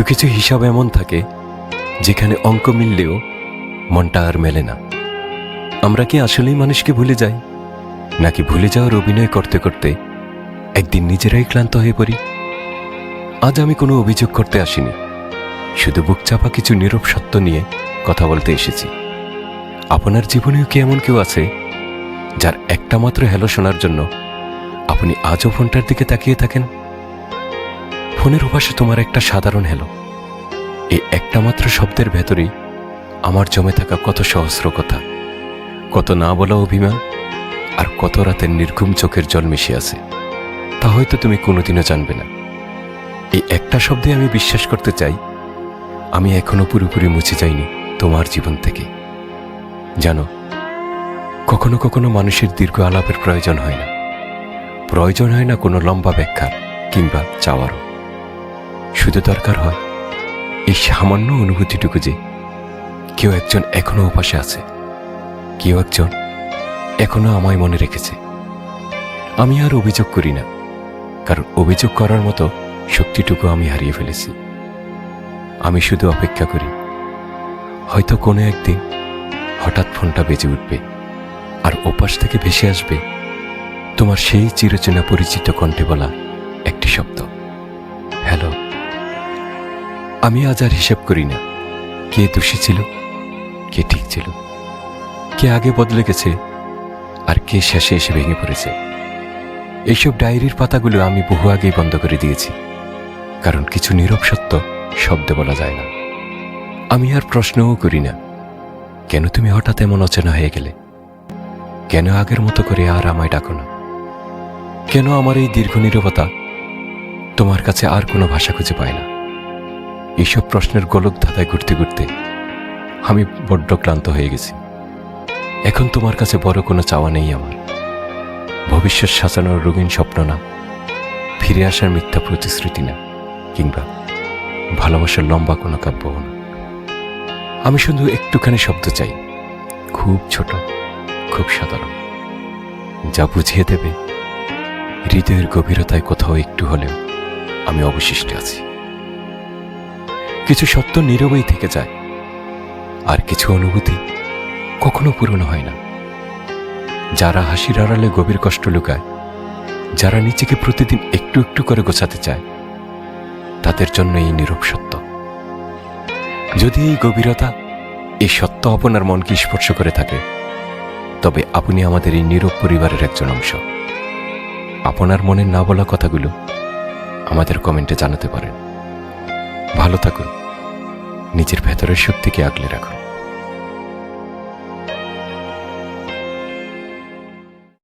কিছু কিছু হিসাব এমন থাকে, যেখানে অঙ্ক মিললেও মনটা আর মেলে না। আমরা কি আসলেই মানুষকে ভুলে যাই? নাকি ভুলে যাওয়ার অভিনয় করতে করতে একদিন নিজেরাই ক্লান্ত হয়ে পড়ি? আজ আমি কোনো অভিযোগ করতে আসিনি। শুধু বুক চাপা কিছু নীরব সত্য নিয়ে কথা বলতে এসেছি। আপনার জীবনেও কি এমন কেউ আছে, যার একটা মাত্র হ্যালো শোনার জন্য আপনি আজও ফোনটার দিকে তাকিয়ে থাকেন? ফোনের উপাসে তোমার একটা সাধারণ হ্যালো। এই একটা মাত্র শব্দের ভেতরেই আমার জমে থাকা কত সহস্র কথা কত না বলা অভিমান, আর কত রাতের নির্ঘুম চোখের জল মিশে আছে। তা হয়তো তুমি কোনোদিনও জানবে না। এই একটা শব্দে আমি বিশ্বাস করতে চাই, আমি এখনও পুরোপুরি মুছে যাইনি তোমার জীবন থেকে। জানো, কখনো কখনো মানুষের দীর্ঘ আলাপের প্রয়োজন হয় না। প্রয়োজন হয় না কোনো লম্বা ব্যাখ্যার কিংবা চাওয়ারও। শুধু দরকার হয় এই সামান্য অনুভূতিটুকু যে কেউ একজন এখনও উপাসে আছে, কেউ একজন এখনও আমায় মনে রেখেছে। আমি আর অভিযোগ করি না, কারণ অভিযোগ করার মতো শক্তিটুকু আমি হারিয়ে ফেলেছি। আমি শুধু অপেক্ষা করি, হয়তো কোনো একদিন হঠাৎ ফোনটা বেজে উঠবে আর ওপাশ থেকে ভেসে আসবে তোমার সেই চিরচেনা পরিচিত কণ্ঠে বলা একটি শব্দ। আমি আজ আর হিসেব করি না। কে দোষী ছিল, কে ঠিক ছিল, কে আগে বদলে গেছে, আর কে শেষে এসে ভেঙে পড়েছে। এইসব ডায়েরির পাতাগুলো আমি বহু আগেই বন্ধ করে দিয়েছি, কারণ কিছু নীরব সত্য শব্দে বলা যায় না। আমি আর প্রশ্নও করি না, কেন তুমি হঠাৎ এমন অচেনা হয়ে গেলে? কেন আগের মতো করে আর আমায় ডাকো না? কেন আমার এই দীর্ঘ নীরবতা তোমার কাছে আর কোনো ভাষা খুঁজে পায় না? এইসব প্রশ্নের গোলক ধাঁধায় ঘুরতে ঘুরতে আমি বড্ড ক্লান্ত হয়ে গেছি। এখন তোমার কাছে বড় কোনো চাওয়া নেই আমার। ভবিষ্যৎ সাজানোর রঙিন স্বপ্ন না, ফিরে আসার মিথ্যা প্রতিশ্রুতি না, কিংবা ভালোবাসার লম্বা কোনো কাব্য না। আমি শুধু একটুখানি শব্দ চাই, খুব ছোট, খুব সাধারণ। যা বুঝিয়ে দেবে, হৃদয়ের গভীরতায় কোথাও একটু হলেও আমি অবশিষ্ট আছি। কিছু সত্য নীরবেই থেকে যায়। আর কিছু অনুভূতি কখনো পূরণ হয় না। যারা হাসির আড়ালে গভীর কষ্ট লুকায়, যারা নিজেকে প্রতিদিন একটু একটু করে গোছাতে চায়, তাদের জন্য এই নীরব সত্য। যদি এই গভীরতা, এই সত্য আপনার মনকে স্পর্শ করে থাকে, তবে আপনি আমাদের এই নীরব পরিবারের একজন অংশ। আপনার মনের না বলা কথাগুলো আমাদের কমেন্টে জানাতে পারেন। ভালো থাকুন। নিজের ভেতরের শক্তিকে আগলে রাখুন।